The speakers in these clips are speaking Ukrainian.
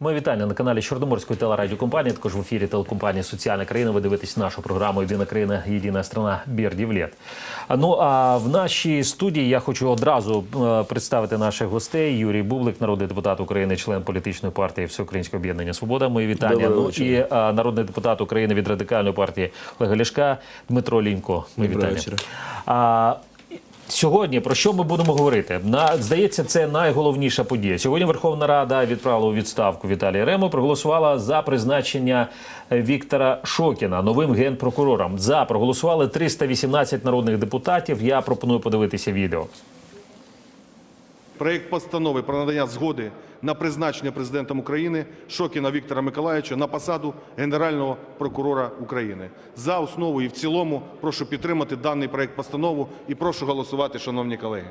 Ми вітання на каналі Чорноморської телерадіокомпанії. Також в ефірі телекомпанії Соціальна країна. Ви дивитесь нашу програму Єдина країна, єдина страна Бірдів літ. А, Ну а в нашій студії я хочу одразу е, представити наших гостей. Юрій Бублик, народний депутат України, член політичної партії Всеукраїнське об'єднання Свобода. Мої вітання. Ну і е, народний депутат України від радикальної партії Олега Ляшка Дмитро Лінько. Мої вітання. А, Сьогодні про що ми будемо говорити? На здається, це найголовніша подія. Сьогодні Верховна Рада відправила у відставку Віталія Рему. Проголосувала за призначення Віктора Шокіна новим генпрокурором. За проголосували 318 народних депутатів. Я пропоную подивитися відео. Проєкт постанови про надання згоди на призначення президентом України Шокіна Віктора Миколаївича на посаду Генерального прокурора України. За основу і в цілому прошу підтримати даний проект постанови і прошу голосувати, шановні колеги.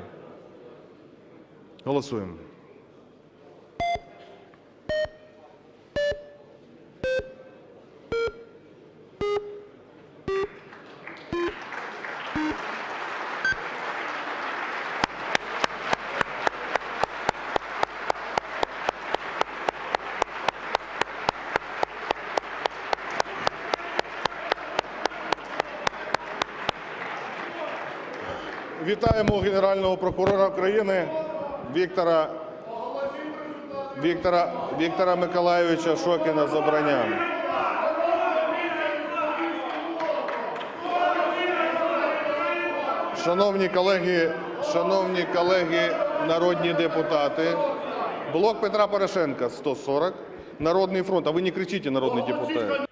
Голосуємо. Вітаємо Генерального прокурора України Віктора, Віктора, Віктора Миколайовича Шокіна з обранням. Шановні колеги, шановні колеги народні депутати, блок Петра Порошенка 140, Народний фронт. А ви не кричите, народний депутат.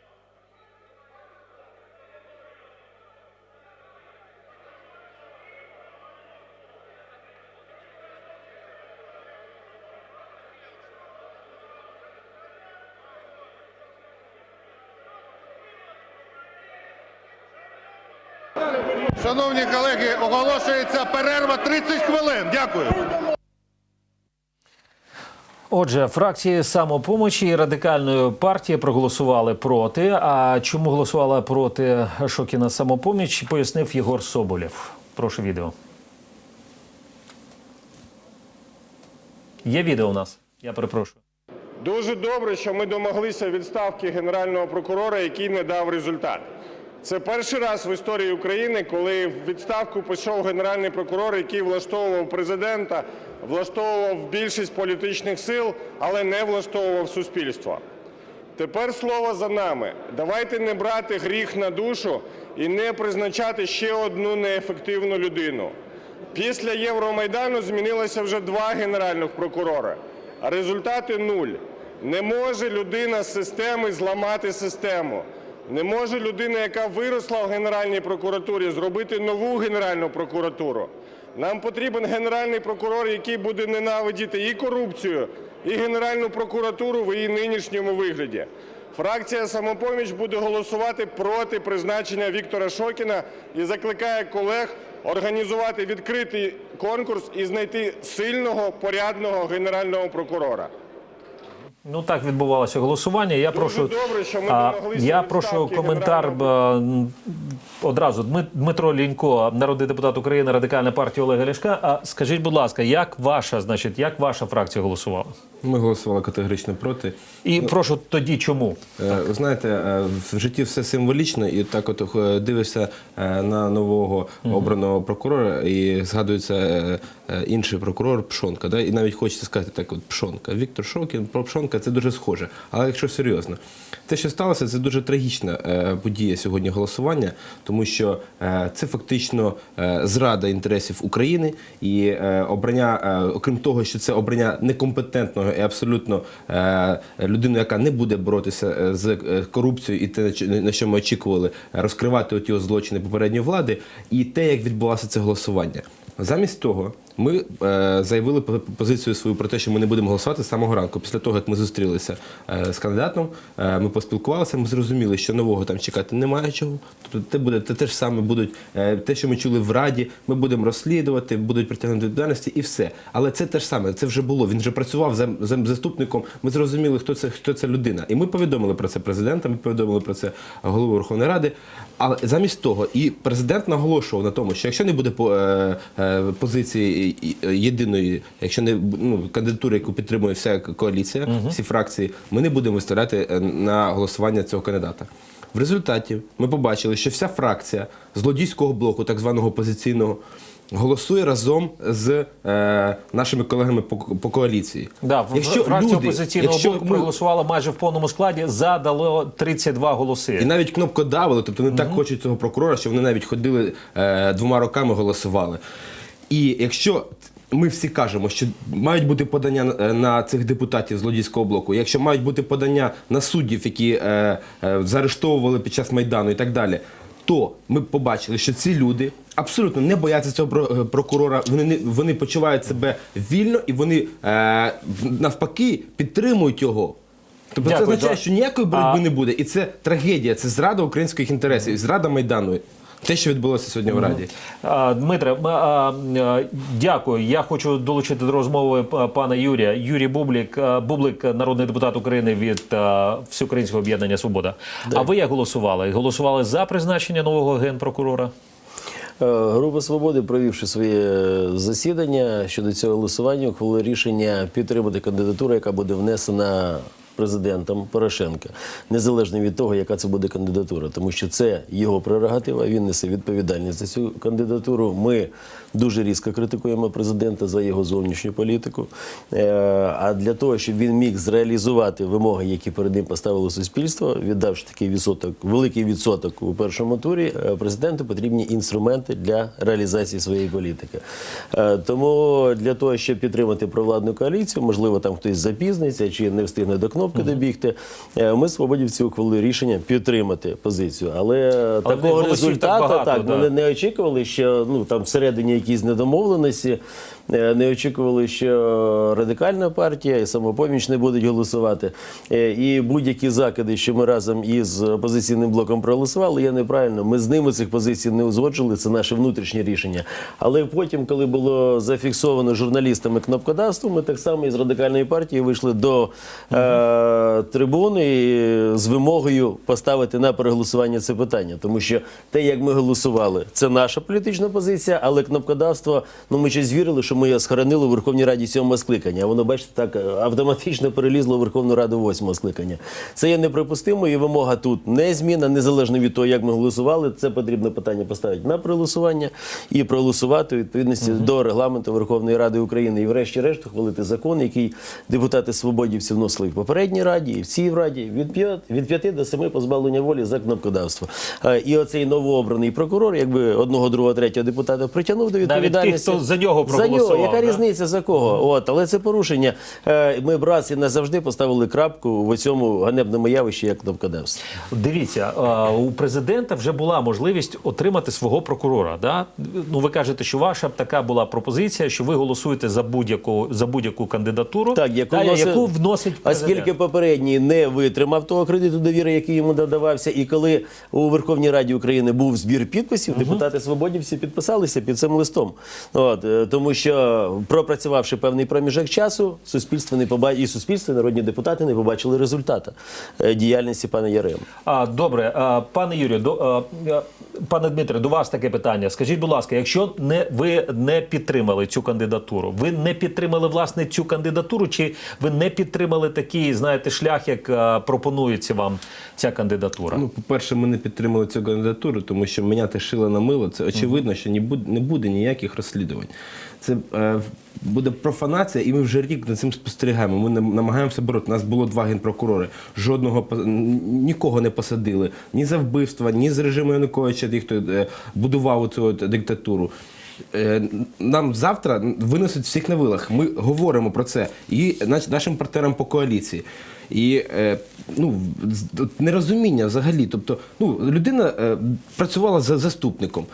Шановні колеги, оголошується перерва 30 хвилин. Дякую. Отже, фракції самопомочі і радикальної партії проголосували проти. А чому голосувала проти Шокіна самопоміч? Пояснив Єгор Соболєв. Прошу відео. Є відео у нас. Я перепрошую. Дуже добре, що ми домоглися відставки генерального прокурора, який не дав результат. Це перший раз в історії України, коли в відставку пішов генеральний прокурор, який влаштовував президента, влаштовував більшість політичних сил, але не влаштовував суспільство. Тепер слово за нами. Давайте не брати гріх на душу і не призначати ще одну неефективну людину. Після Євромайдану змінилося вже два генеральних прокурори, результати нуль. Не може людина з системи зламати систему. Не може людина, яка виросла в Генеральній прокуратурі, зробити нову Генеральну прокуратуру. Нам потрібен генеральний прокурор, який буде ненавидіти і корупцію, і Генеральну прокуратуру в її нинішньому вигляді. Фракція «Самопоміч» буде голосувати проти призначення Віктора Шокіна і закликає колег організувати відкритий конкурс і знайти сильного, порядного генерального прокурора. Ну так відбувалося голосування. Я прошу добре, що ми а, я прошу коментар генерального б, одразу. Дмитро Лінько, народний депутат України, радикальна партія Олега Ляшка. А скажіть, будь ласка, як ваша, значить, як ваша фракція голосувала? Ми голосували категорично проти. І прошу тоді, чому? Е, Ви знаєте, е, в житті все символічно, і так от е, дивишся на нового обраного прокурора, і згадується інший прокурор Пшонка. Да? І навіть хочеться сказати так: от Пшонка. Віктор Шокін, про Пшонка це дуже схоже. Але якщо серйозно, те, що сталося, це дуже трагічна е, подія сьогодні голосування, тому що е, це фактично е, зрада інтересів України і е, обрання, е, окрім того, що це обрання некомпетентного і абсолютно е, людини, яка не буде боротися е, з е, корупцією, і те, на що- ми очікували, е, розкривати оті злочини попередньої влади, і те, як відбулося це голосування. Замість того, ми е, заявили по- позицію свою про те, що ми не будемо голосувати з самого ранку. Після того, як ми зустрілися е, з кандидатом, е, ми поспілкувалися, ми зрозуміли, що нового там чекати немає чого. Тобто те буде те, те ж саме будуть е, те, що ми чули в Раді, ми будемо розслідувати, будуть притягнути відповідальності і все. Але це те ж саме, це вже було. Він вже працював за, за заступником. Ми зрозуміли, хто це, хто це людина. І ми повідомили про це президента, ми повідомили про це голову Верховної Ради. Але замість того, і президент наголошував на тому, що якщо не буде е, е, позиції і- і- єдиної, якщо не ну, кандидатури, яку підтримує вся коаліція, всі фракції, ми не будемо виставляти е, на голосування цього кандидата. В результаті ми побачили, що вся фракція злодійського блоку, так званого опозиційного, голосує разом з е, нашими колегами по, по коаліції. Да, в- фракція опозиційного якщо блоку ми- проголосувала майже в повному складі, за дало 32 голоси. І навіть кнопкодавили, тобто вони так хочуть цього прокурора, що вони навіть ходили е, двома роками, голосували. І якщо ми всі кажемо, що мають бути подання на, на цих депутатів злодійського блоку, якщо мають бути подання на суддів, які е, е, заарештовували під час майдану і так далі. То ми побачили, що ці люди абсолютно не бояться цього е, прокурора. Вони не вони почувають себе вільно і вони е, навпаки підтримують його. Тобто Дякую, це означає, да. що ніякої боротьби А- не буде. І це трагедія, це зрада українських інтересів, зрада Майдану. Те, що відбулося сьогодні в Раді. Дмитре, дякую. Я хочу долучити до розмови пана Юрія. Юрій Бублік, Бублик, народний депутат України від Всеукраїнського об'єднання Свобода. А ви як голосували? Голосували за призначення нового генпрокурора? Е, Група Свободи, провівши своє засідання щодо цього голосування, ухвалила рішення підтримати кандидатуру, яка буде внесена президентом Порошенка, незалежно від того, яка це буде кандидатура, тому що це його прерогатива. Він несе відповідальність за цю кандидатуру. Ми дуже різко критикуємо президента за його зовнішню політику. Е, А для того, щоб він міг зреалізувати вимоги, які перед ним поставило суспільство, віддавши такий відсоток, великий відсоток у першому турі, е, президенту потрібні інструменти для реалізації своєї політики. Е, Тому для того, щоб підтримати провладну коаліцію, можливо, там хтось запізниться чи не встигне до кнопки добігти. Ми свободівці ухвалили рішення підтримати позицію, але, такого голосів так результату багато, так да. ми не, не очікували, що ну там всередині якісь недомовленості. Е, Не очікували, що радикальна партія і самопоміч не будуть голосувати. Е, І будь-які закиди, що ми разом із опозиційним блоком проголосували, є неправильно. Ми з ними цих позицій не узгоджували. Це наше внутрішнє рішення. Але потім, коли було зафіксовано журналістами кнопкодавство, ми так само із радикальної партії вийшли до е, трибуни з вимогою поставити на переголосування це питання, тому що те, як ми голосували, це наша політична позиція, але кнопкодавство, ну ми щось вірили, що ми його схоронили у Верховній Раді сьомого скликання. А воно, бачите, так е, автоматично перелізло у Верховну Раду восьмого скликання. Це є неприпустимо, і вимога тут не зміна, незалежно від того, як ми голосували. Це потрібно питання поставити на проголосування і проголосувати у відповідності до регламенту Верховної Ради України. І врешті-решт ухвалити закон, який депутати свободівці вносили в попередній раді, і в цій раді від 5, від 5 до 7 позбавлення волі за кнопкодавство. Е, І оцей новообраний прокурор, якби одного, другого, третього депутата притягнув до Навіть відповідальності. тих, хто за нього За нього, яка да? різниця за кого? От, але це порушення. Е, Ми б раз і назавжди поставили крапку в цьому ганебному явищі, як кнопкодавство. Дивіться, у президента вже була можливість отримати свого прокурора. Да? Ну, ви кажете, що ваша б така була пропозиція, що ви голосуєте за будь-яку за будь-яку кандидатуру, Так, яку, да, вносить, яку вносить президент. Оскільки попередній не витримав того кредиту довіри, який йому надавався, і коли у Верховній Раді України був збір підписів, депутати свободівці підписалися під цим листом. От, е, тому що пропрацювавши певний проміжок часу, суспільство не поба... і суспільство, і народні депутати не побачили результата е, діяльності пана Ярема. А, добре, а, пане Юрію, до, а, пане Дмитре, до вас таке питання. Скажіть, будь ласка, якщо не ви не підтримали цю кандидатуру, ви не підтримали власне цю кандидатуру, чи ви не підтримали такий, знаєте, шлях, як а, пропонується вам ця кандидатура? Ну, по-перше, ми не підтримали цю кандидатуру, тому що міняти шило на мило це очевидно, що не буде, не буде ніяких розслідувань. Це буде профанація, і ми вже рік над цим спостерігаємо. Ми нам- намагаємося бороти. Нас було два генпрокурори. Жодного нікого не посадили ні за вбивства, ні з режиму Януковича, ті, хто е, будував цю диктатуру. Е, Нам завтра винесуть всіх на вилах. Ми говоримо про це і нашим партнерам по коаліції. І е, ну, нерозуміння взагалі. Тобто, ну, людина е, працювала за заступником.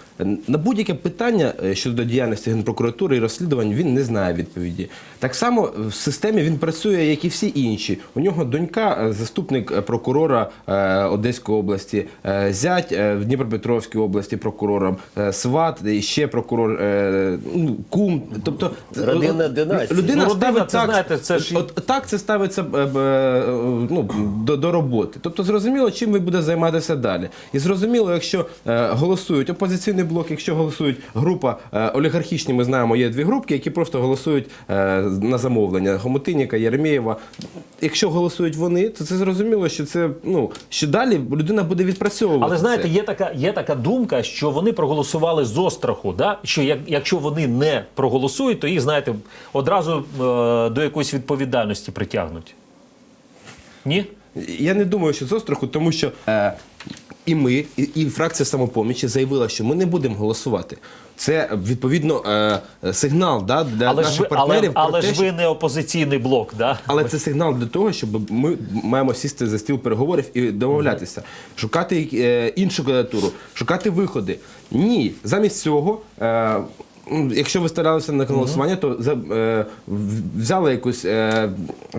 На будь-яке питання е, щодо діяльності Генпрокуратури і розслідувань він не знає відповіді. Так само в системі він працює, як і всі інші. У нього донька заступник прокурора е, Одеської області, е, зять е, в Дніпропетровській області прокурором, е, сват і ще прокурор е, ну, кум. Тобто династія. Людина Ну, ставить це, так, знаєте, це ж от, так це ставиться е, е, ну, до, до роботи. Тобто зрозуміло, чим він буде займатися далі. І зрозуміло, якщо е, голосують опозиційний блок, якщо голосують група е, олігархічні, ми знаємо, є дві групки, які просто голосують е, на замовлення Хомутинніка, Єремєєва. Якщо голосують вони, то це зрозуміло, що це ну що далі людина буде відпрацьовувати. Але знаєте, є така, є така думка, що вони проголосували з остраху, да? що як, якщо вони не проголосують, то їх, знаєте, одразу е, до якоїсь відповідальності притягнуть. Ні? Я не думаю, що з остраху, тому що е, і ми, і, і фракція самопомічі заявила, що ми не будемо голосувати. Це відповідно е, сигнал да, для Але ж наших ви, партнерів. про але те, ж ви не опозиційний блок, да? але це сигнал для того, щоб ми маємо сісти за стіл переговорів і домовлятися, шукати е, іншу кандидатуру, шукати виходи. Ні, замість цього. Е, Якщо ви старалися на голосування, то е, взяли якусь е,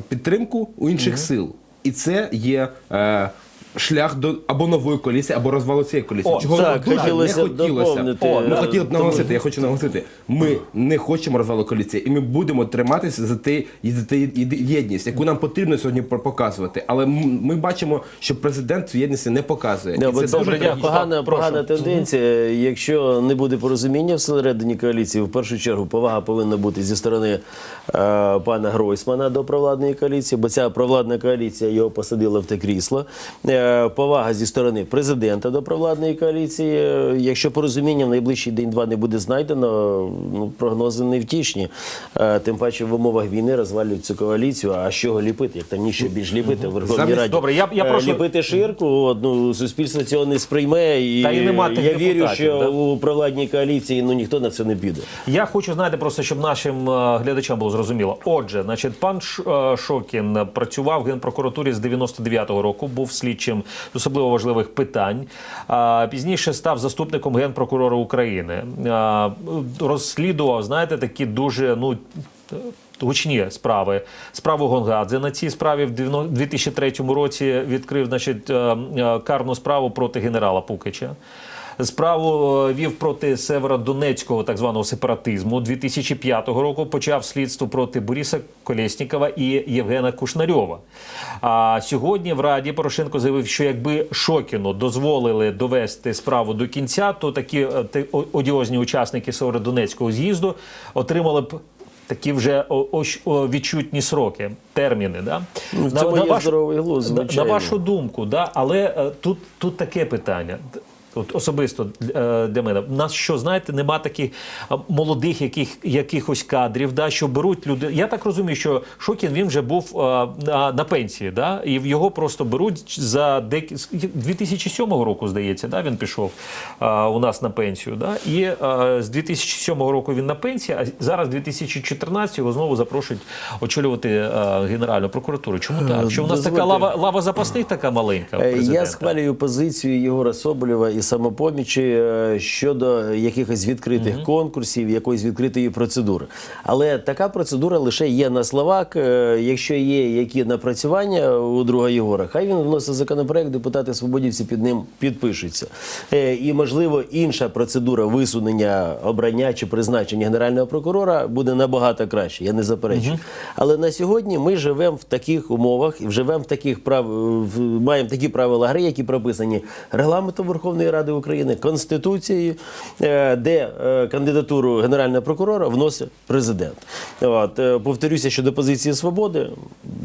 підтримку у інших сил. І це є е, шлях до або нової коаліції, або розвалу цієї коаліції. О, Чого так, нам дуже хотілося не б хотілося. доповнити, О, ми хотіли б тому- наголосити, я хочу наголосити. Ми не хочемо розвалу коаліції, і ми будемо триматися за те, за те єдність, яку нам потрібно сьогодні показувати. Але м- ми бачимо, що президент цю єдність не показує. Да, І бо це дуже трагічно. погана, погана тенденція. Якщо не буде порозуміння всередині коаліції, в першу чергу повага повинна бути зі сторони е, пана Гройсмана до провладної коаліції, бо ця провладна коаліція його посадила в те крісло. Е, повага зі сторони президента до провладної коаліції. Е, Якщо порозуміння в найближчий день-два не буде знайдено, ну прогнози невтішні. Е, тим паче в умовах війни розвалюють цю коаліцію. А з чого ліпити? Як там ніщо більш ліпити в Верховній Замість- Раді? Добре, я- я Е, прошу- ліпити ширку, от, ну, суспільство цього не сприйме. І Та й нема тих я вірю, що да? у провладній коаліції ну, ніхто на це не піде. Я хочу знаєте, просто щоб нашим глядачам було зрозуміло. Отже, значить, пан Шокін працював в генпрокуратурі з 99-го року, був слідчим з особливо важливих питань. Пізніше став заступником генпрокурора України. Розслідував, знаєте, такі дуже ну. Гучні справи. Справу Гонгадзе на цій справі в 2003 році відкрив значить, е, е, карну справу проти генерала Пукича. Справу е, вів проти Северодонецького так званого сепаратизму 2005 року. Почав слідство проти Бориса Колєснікова і Євгена Кушнарьова. А сьогодні в Раді Порошенко заявив, що якби Шокіну дозволили довести справу до кінця, то такі е, одіозні учасники Северодонецького з'їзду отримали б. Такі вже відчутні сроки, терміни. Да? Ну, в цьому є здоровий глузд, на, на вашу думку, да? але е, тут, тут таке питання. От особисто для мене. У нас що, знаєте, нема таких е, молодих яких, якихось кадрів, да, що беруть люди. Я так розумію, що Шокін він вже був е, на, на пенсії, да, і його просто беруть за декі... з 2007 року, здається, да, він пішов е, у нас на пенсію. Да, і е, з 2007 року він на пенсії, а зараз 2014 його знову запрошують очолювати е, Генеральну прокуратуру. Чому так? Що у нас така лава, лава запасних така маленька? Е, Я схвалюю позицію Єгора Соболєва і самопомічі е, щодо якихось відкритих конкурсів, якоїсь відкритої процедури. Але така процедура лише є на словах. Е, Якщо є які напрацювання у друга Єгора, хай він вносить законопроект, депутати свободівці під ним підпишуться. Е, І можливо інша процедура висунення обрання чи призначення генерального прокурора буде набагато краще. Я не заперечую. Але на сьогодні ми живемо в таких умовах і живемо в таких прав маємо такі правила гри, які прописані регламентом Верховної Ради України, Конституцією, е, де е, кандидатуру генерального прокурора вносить президент. От е, повторюся щодо позиції свободи.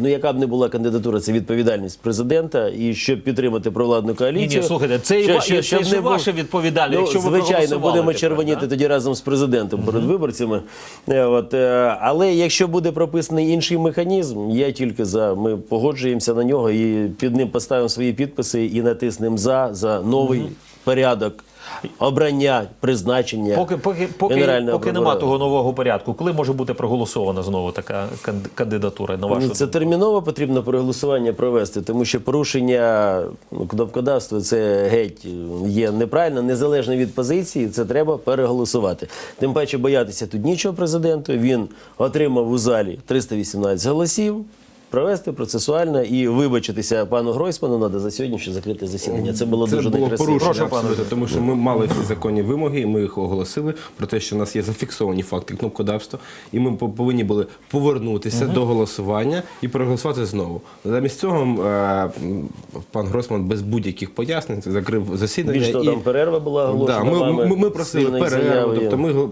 Ну яка б не була кандидатура, це відповідальність президента, і щоб підтримати провладну коаліцію. Ні, ні, слухайте, це і ва- це щоб не був- ваша відповідальність, Ну, якщо ви звичайно, будемо червоніти да? тоді разом з президентом перед виборцями. Е, От, е, але якщо буде прописаний інший механізм, я тільки за. Ми погоджуємося на нього і під ним поставимо свої підписи і натиснемо за, за новий порядок обрання, призначення. Поки, поки, поки, генерального поки нема того нового порядку, коли може бути проголосована знову така кан- кандидатура на вашу Ну, Це думку? терміново потрібно переголосування провести, тому що порушення ну, кнопкодавства це геть є неправильно, незалежно від позиції, це треба переголосувати. Тим паче боятися тут нічого президенту. Він отримав у залі 318 голосів. Провести процесуально і вибачитися пану Гройсману треба за сьогоднішнє закрите засідання. Це було Це дуже було некрасиво. Прошу, пане абсолютно, тому що ми мали всі законні вимоги, і ми їх оголосили про те, що у нас є зафіксовані факти кнопкодавства, і ми повинні були повернутися до голосування і проголосувати знову. Замість цього е, пан Гросман без будь-яких пояснень закрив засідання. Більш того, і... там перерва була Да, оголошена ми, ми, ми просили перерву, тобто ми,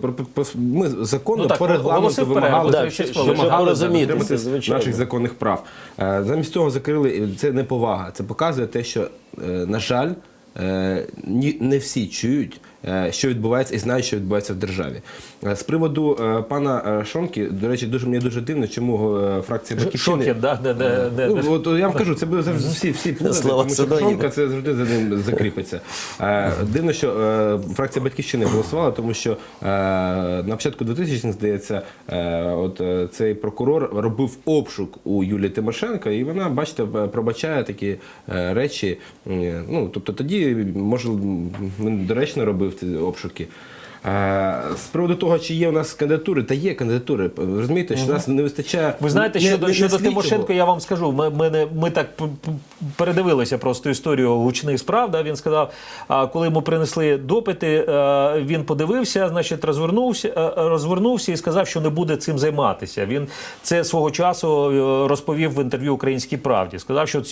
ми законно Ну так, по регламенту вимагали, да, вимагали дотриматись звичайно. наших законних прав. Е, Замість цього закрили це неповага. Це показує те, що, е, на жаль, е, не всі чують, що відбувається, і знають, що відбувається в державі. Е, З приводу е, пана е, Шонки, до речі, дуже мені дуже дивно, чому е, фракція Батьківщини... Шокер, да, де, де, Ну, от, я вам кажу, це буде завжди всі, всі плутати, тому що. Пшонка це завжди за ним закріпиться. Е, дивно, що е, фракція Батьківщини голосувала, тому що е, на початку 2000-х, здається, е, от е, цей прокурор робив обшук у Юлії Тимошенко, і вона, бачите, е, пробачає такі е, речі. Е, Ну, тобто тоді, може, він доречно робив ці обшуки. З приводу того, чи є у нас кандидатури, та є кандидатури. Розумієте, що нас не вистачає. Ви знаєте, не- щодо, не- не щодо слідчого. Тимошенко, я вам скажу. Ми, ми, не- ми так передивилися просто історію гучних справ. Да? Він сказав, коли йому принесли допити, е, він подивився, значить, розвернувся, е, розвернувся і сказав, що не буде цим займатися. Він це свого часу е, розповів в інтерв'ю Українській правді. Сказав, що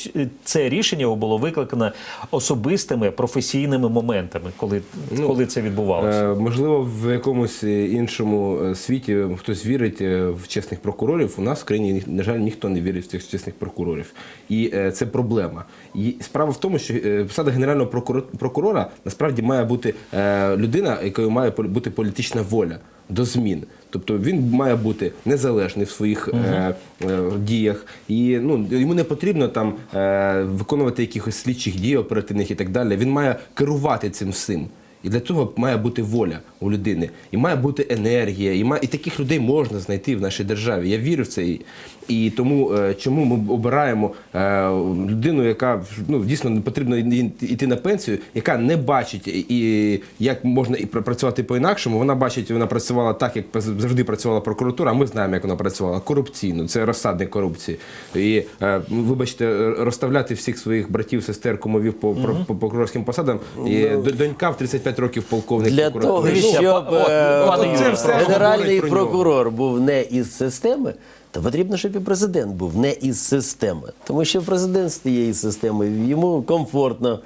це рішення його було викликане особистими професійними моментами, коли, коли це відбувалося. Е, Можливо, в якомусь іншому е, світі хтось вірить е, в чесних прокурорів. У нас в країні, на жаль, ніхто не вірить в цих чесних прокурорів. І е, це проблема. І справа в тому, що е, посада генерального прокурора, насправді має бути е, людина, якою має бути політична воля до змін. Тобто він має бути незалежний в своїх е, е, діях, і ну йому не потрібно там е, виконувати якихось слідчих дій оперативних і так далі. Він має керувати цим всім. І для цього має бути воля у людини, і має бути енергія, і має, і таких людей можна знайти в нашій державі. Я вірю в це. І, і тому е, чому ми обираємо е, людину, яка ну дійсно не потрібно йти на пенсію, яка не бачить і, як можна і працювати по-інакшому. Вона бачить, вона працювала так, як завжди працювала прокуратура. А ми знаємо, як вона працювала корупційно. Це розсадник корупції. І е, вибачте, розставляти всіх своїх братів, сестер, кумовів по, по, по прокурорським посадам. І донька в 35 років полковник Для того, щоб от, е, все генеральний прокурор був не із системи, то потрібно, щоб і президент був не із системи. Тому що президент стає із системи, йому комфортно.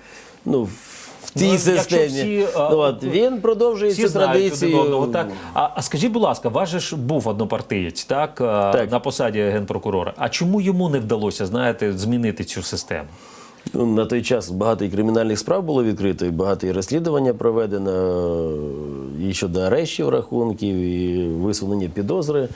Ну, в тій Ну, системі. всі, ну, от, він продовжує Всі цю традицію. одного. Так. А, а скажіть, будь ласка, ваш же ж був однопартиєць, так, Так. на посаді генпрокурора. А чому йому не вдалося, знаєте, змінити цю систему? На той час багато і кримінальних справ було відкрито, і багато і розслідування проведено, е, і щодо арештів рахунків, і висунення підозри.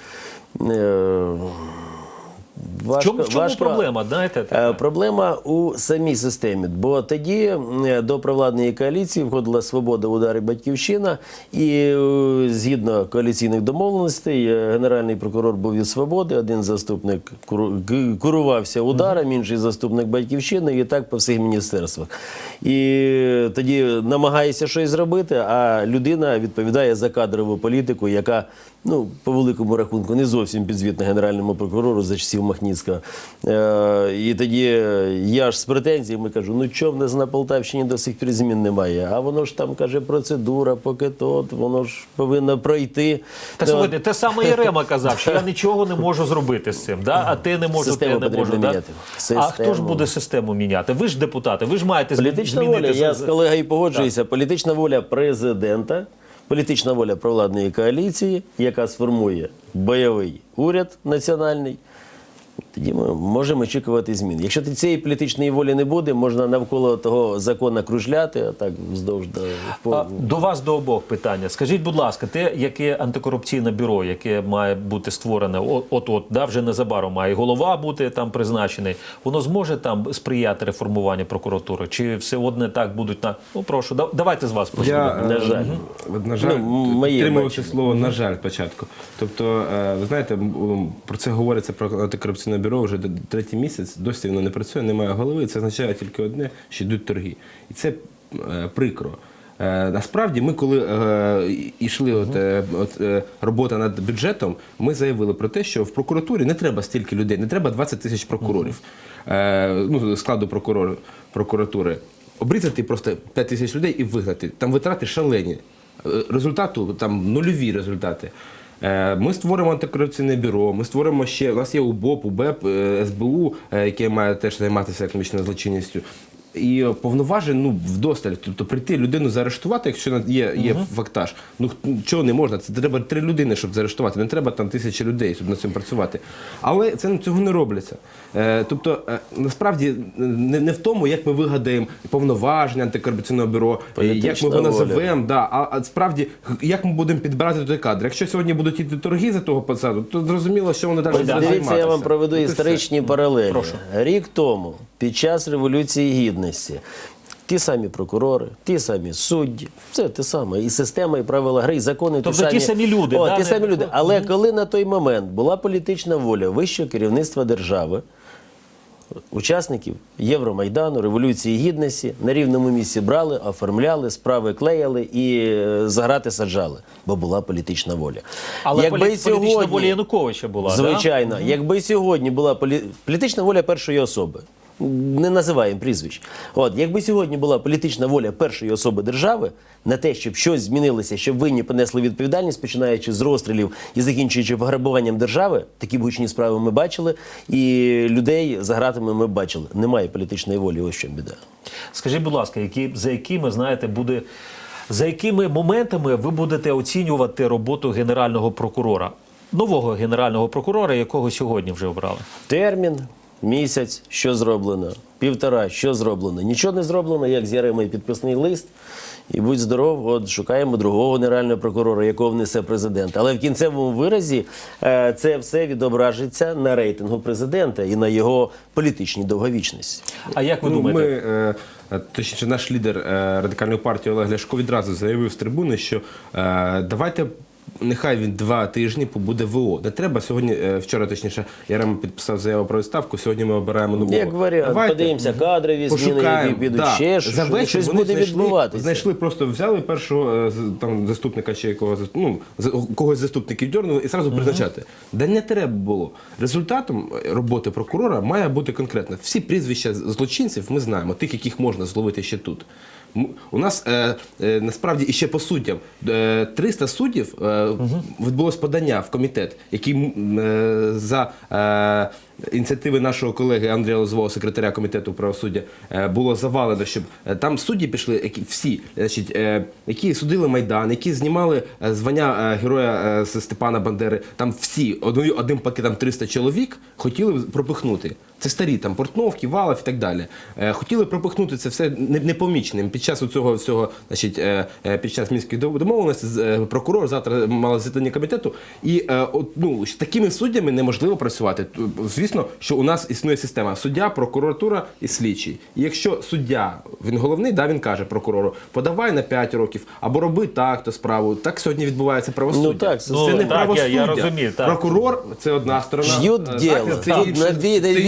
Е, В чому, в чому важко. проблема? Знаєте, Е, така? Проблема у самій системі, бо тоді е, до провладної коаліції входила свобода удари батьківщина, і е, згідно коаліційних домовленостей, е, генеральний прокурор був від свободи, один заступник курувався ударом, інший заступник батьківщини, і так по всіх міністерствах. І тоді намагається щось зробити, а людина відповідає за кадрову політику, яка ну по великому рахунку не зовсім підзвітна генеральному прокурору за часів Махніцького. Е, і тоді я ж з претензіями кажу: ну чого в нас на Полтавщині до сих пір змін немає? А воно ж там каже процедура, поки тот, воно ж повинно пройти. Та слухайте, те саме Єрема казав, що я нічого не можу зробити з цим. Да? А ти не можу, Систему ти не можу. Да? міняти. А хто ж буде систему міняти? Ви ж депутати, ви ж маєте Політична змінити. воля, я з- з колегою погоджуюся. Політична воля президента, політична воля провладної коаліції, яка сформує бойовий уряд національний. Тоді ми можемо очікувати змін. Якщо цієї політичної волі не буде, можна навколо того закону кружляти, а так вздовж до А, До вас до обох питання. Скажіть, будь ласка, те, яке антикорупційне бюро, яке має бути створене, от от, да, вже незабаром має голова бути там призначений, воно зможе там сприяти реформуванню прокуратури? Чи все одне так будуть на ну прошу, да- давайте з вас почнемо. Я, На е, жаль. на жаль, Ну, моє підтримувався бачення. слово на жаль спочатку. Тобто, е, ви знаєте, про це говориться про антикорупційне бюро вже третій місяць. Досі воно не працює, немає голови. Це означає тільки одне, що йдуть торги, і це е, прикро. Е, насправді, ми коли е, йшли от, от, робота над бюджетом, ми заявили про те, що в прокуратурі не треба стільки людей, не треба 20 тисяч прокурорів, ну, складу прокурор, прокуратури. Обрізати просто 5 тисяч людей і вигнати. Там витрати шалені. Результату там нульові результати. Е, Ми створимо антикорупційне бюро, ми створимо ще. У нас є УБОП, УБЕП, е, СБУ, е, яке має теж займатися економічною злочинністю. І повноважень ну вдосталь. Тобто прийти людину заарештувати, якщо є, є фактаж. Ну чого не можна? Це треба три людини, щоб заарештувати. Не треба там тисячі людей, щоб над цим працювати. Але це цього не робляться. Е, тобто, е, насправді не, не в тому, як ми вигадаємо повноваження антикорупційного бюро, е, як ми його воля. назовемо, да, а, а справді як ми будемо підбирати той кадр. Якщо сьогодні будуть йти торги за того посаду, то зрозуміло, що вони навіть Ось не дивіться, я вам проведу все. історичні паралелі. Рік тому, під час Революції Гідності, ті самі прокурори, ті самі судді, все те саме. І система, і правила гри, і закони Тобто ті самі. ті самі люди, О, да, ті не- люди. Але коли на той момент була політична воля вищого керівництва держави, учасників Євромайдану, Революції Гідності на рівному місці брали, оформляли, справи клеяли і е, за грати саджали, бо була політична воля. Але полі- політична воля Януковича була. да? Звичайно, якби сьогодні була полі... політична воля першої особи. Не називаємо прізвищ. От, якби сьогодні була політична воля першої особи держави на те, щоб щось змінилося, щоб винні понесли відповідальність, починаючи з розстрілів і закінчуючи пограбуванням держави, такі гучні справи ми бачили, і людей за гратами ми бачили. Немає політичної волі, ось чому біда. Скажіть, будь ласка, які, за якими, знаєте, буде. За якими моментами ви будете оцінювати роботу генерального прокурора, нового генерального прокурора, якого сьогодні вже обрали? Термін, місяць, що зроблено, півтора, що зроблено. Нічого не зроблено, як з Яремою підписний лист. І будь здоров, от шукаємо другого генерального прокурора, якого внесе президент. Але в кінцевому виразі е, це все відображиться на рейтингу президента і на його політичній довговічності. А як ви Ну, думаєте? Ми, е, точніше, наш лідер е, радикальної партії Олег Ляшко відразу заявив з трибуни, що давайте. Нехай він два тижні побуде ВО. Не треба сьогодні, е, вчора точніше, Ярема підписав заяву про відставку. Сьогодні ми обираємо нового. Як варіант, подивимося кадрові зміни, які підуть, Да. ще За вечір щось вони буде знайшли, відбуватися. Знайшли просто взяли першого е, там заступника чи якого ну, когось заступників дьорнули і зразу призначати. Да не треба було. Результатом е, роботи прокурора має бути конкретно. Всі прізвища злочинців ми знаємо, тих, яких можна зловити ще тут. У нас е, е, насправді іще по суддям е, 300 суддів е, відбулось подання в комітет, який е, за е, ініціативи нашого колеги Андрія Лозового, секретаря комітету правосуддя, е, було завалено, щоб е, там судді пішли, які всі, значить, е, які судили майдан, які знімали е, звання е, героя е, Степана Бандери. Там всі одною одним пакетом 300 чоловік хотіли пропихнути. Це старі там Портнов, Ківалов і так далі. Е, хотіли пропихнути це все не- непоміченим. Під час цього всього, значить, е, е, під час мінських домовленостей, прокурор завтра мала засідання комітету. І от, ну, з такими суддями неможливо працювати. Звісно, що у нас існує система суддя, прокуратура і слідчий. І якщо суддя, він головний, да, він каже прокурору, подавай на 5 років або роби так, то справу. Так сьогодні відбувається правосуддя. Ну, так, це- Ну, не так, правосуддя. я розумію, так. Прокурор це одна сторона. Ждють е, діло. це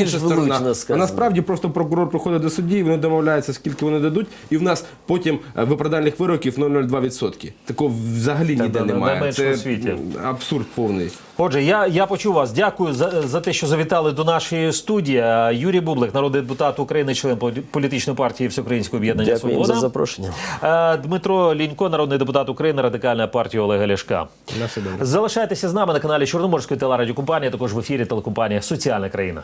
інша- сторона. А насправді просто прокурор приходить до судді, вони домовляються, скільки вони дадуть, і в нас потім е, виправдальних вироків 0,02%. Такого взагалі ніде немає. Це світі. абсурд повний. Отже, я, я почув вас. Дякую за, за те, що завітали до нашої студії. Юрій Бублик, народний депутат України, член політичної партії Всеукраїнського об'єднання Дякую Свобода. за запрошення. Е, Дмитро Лінько, народний депутат України, радикальна партія Олега Ляшка. Залишайтеся з нами на каналі Чорноморської телерадіокомпанії, також в ефірі телекомпанія Соціальна країна.